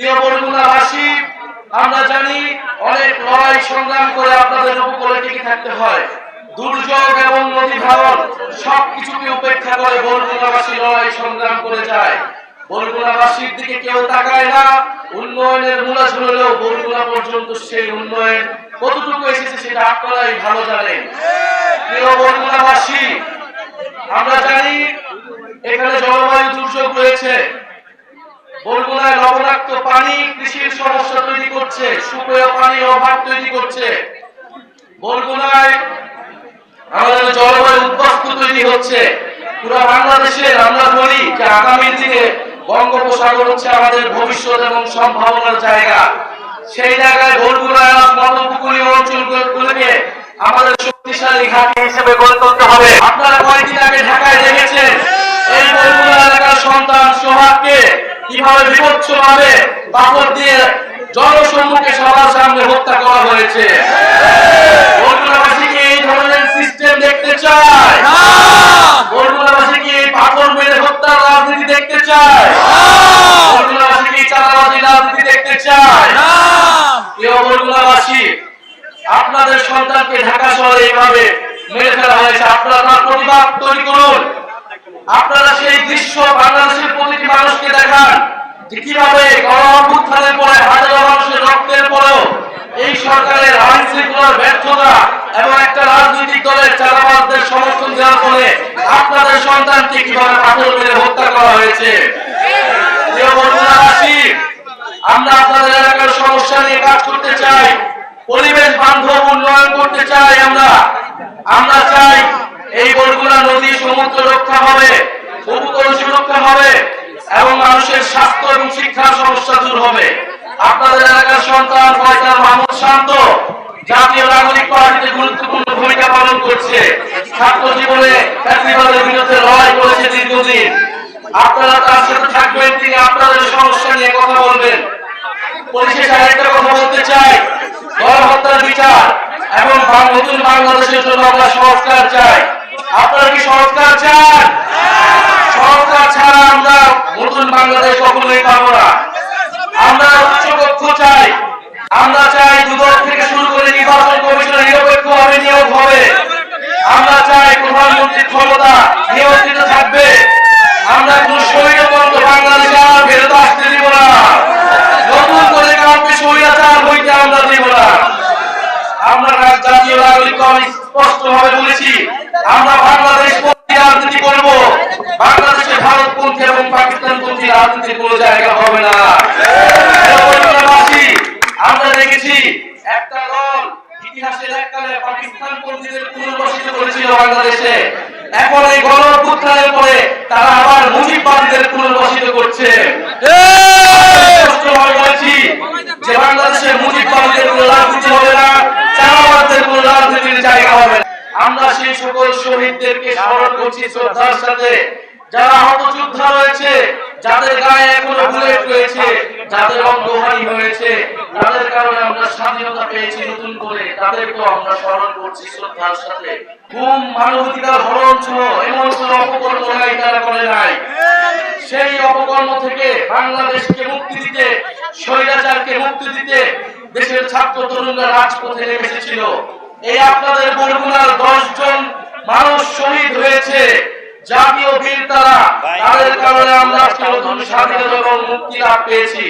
প্রিয় আমরা জানি অনেক লড়াই সংগ্রাম করে আপনাদের উপকূলে টিকে থাকতে হয়। দুর্যোগ এবং নদী ভাঙন সবকিছুকে উপেক্ষা করে বরগুনাবাসী লড়াই সংগ্রাম করে যায়। বরগুনাবাসীর দিকে কেউ তাকায় না, উন্নয়নের মূলা ঝুললেও বরগুনা পর্যন্ত সেই উন্নয়ন কতটুকু এসেছে সেটা আপনারাই ভালো জানেন। প্রিয় বরগুনাবাসী, আমরা জানি এখানে জলবায়ু দুর্যোগ রয়েছে। বরগুনায় লবণাক্ত পানি কৃষির সমস্যা তৈরি করছে সুপেয় পানির অভাব তৈরি করছে। আমরা বলি যে আগামী দিনে বঙ্গোপসাগর হচ্ছে আমাদের ভবিষ্যৎ এবং সম্ভাবনার জায়গা। সেই জায়গায় বরগুনায় মধ্যপুকুরীয় অঞ্চলগুলোকে আমাদের শক্তিশালী ঘাঁটি হিসেবে গড়ে হবে আপনারা কয়েকদিন আগে ঢাকায় দেখেছেন এই বরগুনা এলাকার সন্তান সোহাগকে কীভাবে বিভৎস ভাবে পাথর দিয়ে জনসম্মুখে সবার সামনে হত্যা করা হয়েছে। রাজনীতি দেখতে রাজনীতি দেখতে আপনাদের সন্তানকে ঢাকা শহরে এইভাবে মেরে ফেলা হয়েছে। আপনারা তার প্রতিবাদ তৈরি করুন। আপনারা সেই দৃশ্য বাংলাদেশের প্রতিটি মানুষকে দেখান যে কীভাবে গণঅভ্যুত্থানের পরে হাজারো মানুষের রক্তের পরেও এই সরকারের আইন শৃঙ্খলার ব্যর্থতা এবং একটা রাজনৈতিক দলের চালাবাদদের সমর্থন দেওয়ার ফলে আপনাদের সন্তানকে কীভাবে পাথর মেরে হত্যা করা হয়েছে। আমরা আপনাদের এলাকার সমস্যা নিয়ে কাজ করতে চাই, পরিবেশ বান্ধব উন্নয়ন করতে চাই আমরা। আমরা চাই নদী সমুদ্র রক্ষা হবে উপকূল সুরক্ষা হবে, এবং মানুষের স্বাস্থ্য এবং শিক্ষার সমস্যা দূর হবে। আপনাদের এলাকার সন্তান ফয়সাল মাহমুদ শান্ত জাতীয় নাগরিক পার্টিতে গুরুত্বপূর্ণ ভূমিকা পালন করছে। ছাত্র জীবনে ফ্যাসিবাদের বিরুদ্ধে লড়াই করেছে দীর্ঘদিন। আপনারা তার সাথে থাকবেন, তিনি আপনাদের সমস্যা নিয়ে কথা বলবেন। পরিশেষে আরেকটা কথা বলতে চাই, গণহত্যার বিচার, এবং নতুন বাংলাদেশের জন্য আমরা সংস্কার চাই আপনারা কি সংস্কার চান সংস্কার ছাড়া আমরা নতুন বাংলাদেশ কখনোই পাবো না আমরা উচ্চকক্ষ চাই। আমরা চাই দুদক থেকে শুরু করে নির্বাচন কমিশনের নিরপেক্ষভাবে নিয়োগ হবে। আমরা চাই প্রধানমন্ত্রীর ক্ষমতা নিয়ন্ত্রিত থাকবে। আমরা কোন স্বৈরতন্ত্র বাংলাদেশে আর ফেরত আসতে দিব না। নতুন করে কাউকে স্বৈরাচার হইতে আমরা দিব না। আমরা জাতীয় নাগরিক কমিটি স্পষ্ট ভাবে বলেছি, আমরা বাংলাদেশ রাজনীতি করব। বাংলাদেশে ভারতপন্থী এবং পাকিস্তানপন্থী রাজনীতির কোনো জায়গা হবে না। বাংলাদেশে এখন এই গণ অভ্যুত্থানের পরে তারা আবার মুজিববাদীদের পুনর্বাসিত করছে। বলেছি যে বাংলাদেশে মুজিববাদীদের কোনো রাজনীতি হবে না চালাবাদদের কোনো রাজনীতির জায়গা হবে না। আমরা সেই সকল শহীদদেরকে স্মরণ করছি শ্রদ্ধার সাথে। যারা আহত যোদ্ধা রয়েছে যাদের গায়ে এখনও বুলেট রয়েছে, যাদের অঙ্গহানি হয়েছে, তাদের কারণে আমরা স্বাধীনতা পেয়েছি নতুন করে, তাদেরকেও আমরা স্মরণ করছি শ্রদ্ধার সাথে। ঘুম মানবাধিকার হরণ সহ এমন কোন অপকর্ম নাই, তারা করে নাই। সেই অপকর্ম থেকে বাংলাদেশকে মুক্তি দিতে, স্বৈরাচারকে মুক্তি দিতে দেশের ছাত্র তরুণরা রাজপথে নেমে এসেছিল। এই আপনাদের বরগুনার দশ জন মানুষ শহীদ হয়েছে। জাতীয় বীর তারা। তাদের কারণে আমরা নতুন স্বাধীনতা এবং মুক্তি লাভ পেয়েছি।